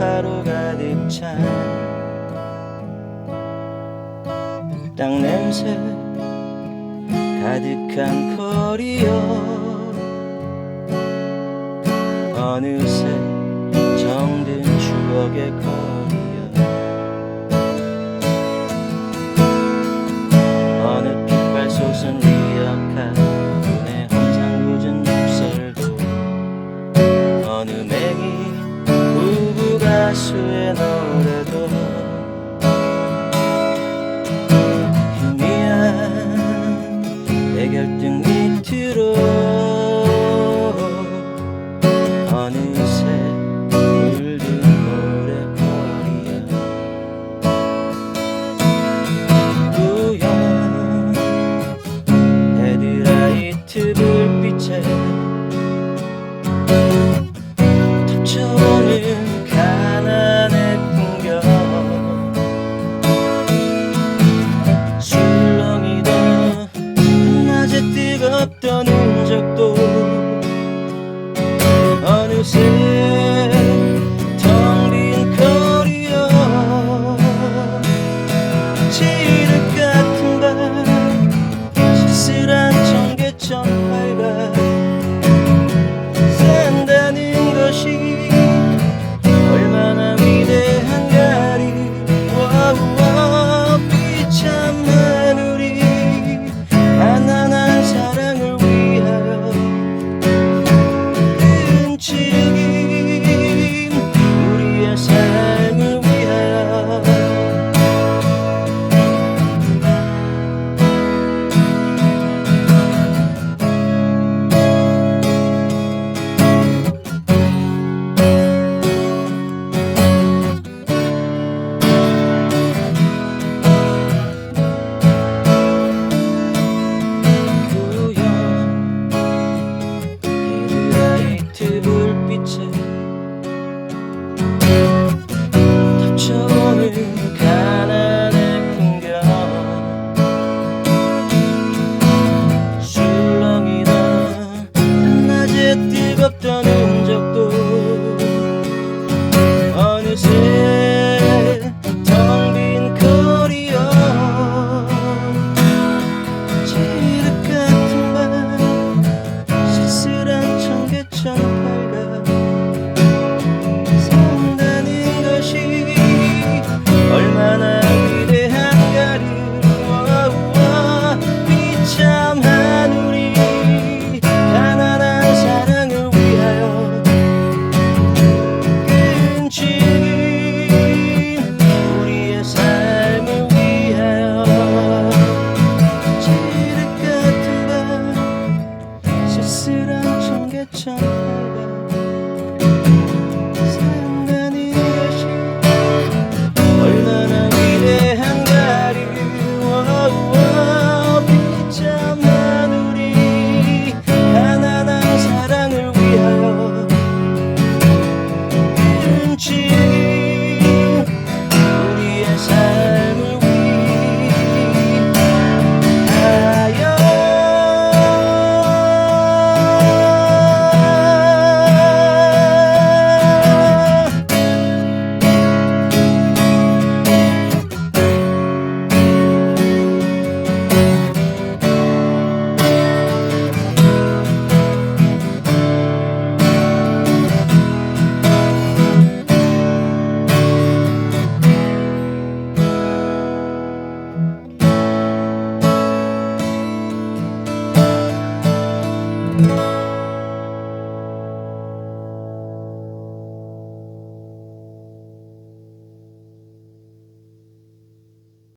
하루 가득 찬땅 냄새 가득한 거리여 어느새 정든 추억의 거리여 어느 빛발 솟은 미역한 눈에 항상 굳은 입술고 어느 매 ছুঁয়ে ধরে। Music